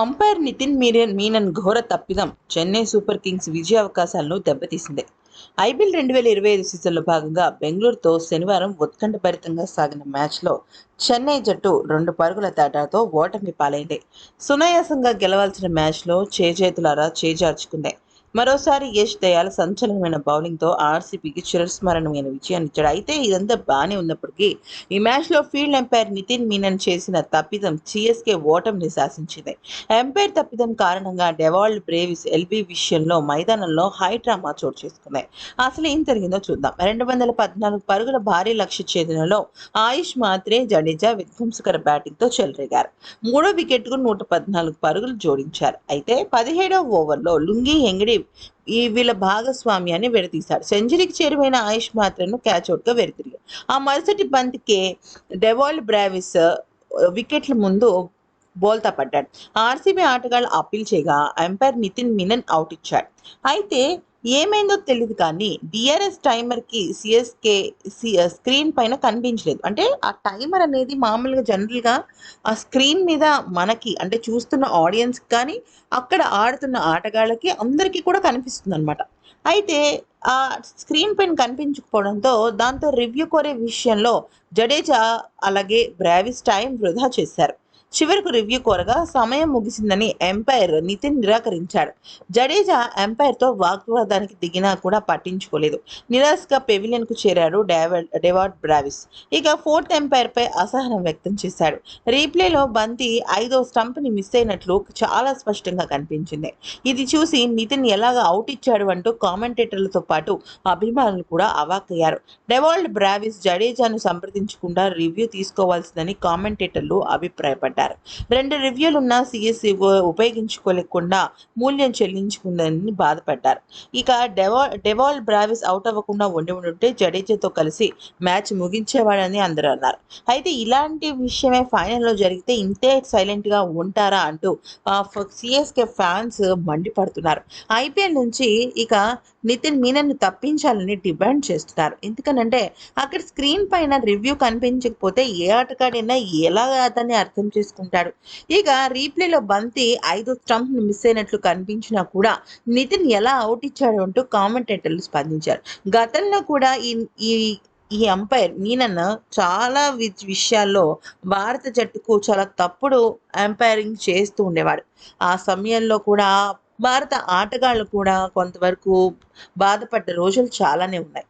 Umpire Nitin మీరన్ Menon ఘోర తప్పిదం. Chennai super Kings విజయ అవకాశాలను దెబ్బతీసింది. ఐపీఎల్ రెండు వేల ఇరవై ఐదు సీజన్లో భాగంగా బెంగళూరుతో శనివారం ఉత్కంఠభరితంగా సాగిన మ్యాచ్లో చెన్నై జట్టు రెండు పరుగుల తేడాతో ఓటమి పాలైంది. సునాయాసంగా గెలవాల్సిన మ్యాచ్లో చేజేతులారా చేజార్చుకుంది. మరోసారి యష్ దయాల్ సంచలనమైన బౌలింగ్తో ఆర్సీబీకి చిరస్మరణమైన విజయాన్ని ఇచ్చాడు. అయితే ఇదంతా బాగానే ఉన్నప్పటికీ ఈ మ్యాచ్లో ఫీల్డ్ ఎంపైర్ నితిన్ మీనన్ చేసిన తప్పిదం సిఎస్కే ఓటమిని శాసించింది. ఎంపైర్ తప్పిదం కారణంగా డెవాల్డ్ బ్రేవిస్ ఎల్బీ విషయంలో మైదానంలో హై డ్రామా చోటు చేసుకుంది అసలు ఏం జరిగిందో చూద్దాం. రెండు వందల పద్నాలుగు పరుగుల భారీ లక్ష్య ఛేదనలో ఆయుష్ మాత్రే జడేజా విధ్వంసకర బ్యాటింగ్తో చెలరేగారు. మూడో వికెట్కు నూట పద్నాలుగు పరుగులు జోడించారు. అయితే పదిహేడవ ఓవర్లో లుంగి హెంగడి ఈ వీళ్ళ భాగస్వామ్యాన్ని విడదీశాడు సెంచరీకి చేరువైన ఆయుష్ మాత్రను క్యాచ్అవుట్గా వెనుతిరిగాడు ఆ మరుసటి బంతికే డెవాల్ బ్రావిస్ వికెట్ల ముందు బోల్తా పడ్డాడు. ఆర్సీబీ ఆటగాళ్ళు అప్పీల్ చేయగా ఎంపైర్ నితిన్ మినన్ అవుట్ ఇచ్చాడు. అయితే ఏమైందో తెలియదు కానీ డిఆర్ఎస్ టైమర్కి సిఎస్కే స్క్రీన్ పైన కనిపించలేదు. అంటే ఆ టైమర్ అనేది మామూలుగా జనరల్గా ఆ స్క్రీన్ మీద మనకి అంటే చూస్తున్న ఆడియన్స్ కానీ అక్కడ ఆడుతున్న ఆటగాళ్ళకి అందరికీ కూడా కనిపిస్తుంది అనమాట అయితే ఆ స్క్రీన్ పైన కనిపించకపోవడంతో దాంతో రివ్యూ కోరే విషయంలో జడేజా అలాగే బ్రావిస్ టైం వృధా చేశారు. చివరకు రివ్యూ కోరగా సమయం ముగిసిందని ఎంపైర్ నితిన్ నిరాకరించాడు. జడేజా ఎంపైర్తో వాగ్వాదానికి దిగినా కూడా పట్టించుకోలేదు. నిరాశగా పెవిలియన్కు చేరాడు డేవల్ డెవార్డ్ బ్రావిస్. ఇక ఫోర్త్ ఎంపైర్పై అసహనం వ్యక్తం చేశాడు. రీప్లేలో బంతి ఐదో స్టంప్ని మిస్ అయినట్లు చాలా స్పష్టంగా కనిపించింది. ఇది చూసి నితిన్ ఎలాగ అవుట్ ఇచ్చాడు అంటూ కామెంటేటర్లతో పాటు అభిమానులు కూడా అవాక్కయ్యారు. డెవాల్డ్ బ్రావిస్ జడేజాను సంప్రదించకుండా రివ్యూ తీసుకోవాల్సిందని కామెంటేటర్లు అభిప్రాయపడ్డారు. రెండు రివ్యూలున్న సిఎస్ఈఓ ఉపయోగించుకోలేకుండా మూల్యం చెల్లించుకుందని బాధపడ్డారు. ఇక డెవా డెవాల్ బ్రావిస్ అవుట్ అవ్వకుండా ఉండి ఉంటే జడేజాతో కలిసి మ్యాచ్ ముగించేవాడని అందరూ అన్నారు. అయితే ఇలాంటి విషయమే ఫైనల్లో జరిగితే ఇంతే సైలెంట్గా ఉంటారా అంటూ సిఎస్కే ఫ్యాన్స్ మండిపడుతున్నారు. ఐపీఎల్ నుంచి ఇక నితిన్ మీనన్ను తప్పించాలని డిమాండ్ చేస్తున్నారు. ఎందుకనంటే అక్కడ స్క్రీన్ పైన రివ్యూ కనిపించకపోతే ఏ ఆటగాడైనా ఎలా అతన్ని అర్థం చేసుకుంటాడు? ఇక రీప్లేలో బంతి ఐదు స్టంప్ మిస్ అయినట్లు కనిపించినా కూడా నితిన్ ఎలా అవుట్ ఇచ్చాడు అంటూ కామెంటేటర్లు స్పందించారు. గతంలో కూడా ఈ ఈ ఈ అంపైర్ మీనన్ చాలా వి- విషయాల్లో భారత జట్టుకు చాలా తప్పుడు అంపైరింగ్ చేస్తూ ఉండేవాడు. ఆ సమయంలో కూడా భారత ఆటగాళ్ళు కూడా కొంతవరకు బాధపడ్డ రోజులు చాలానే ఉన్నాయి.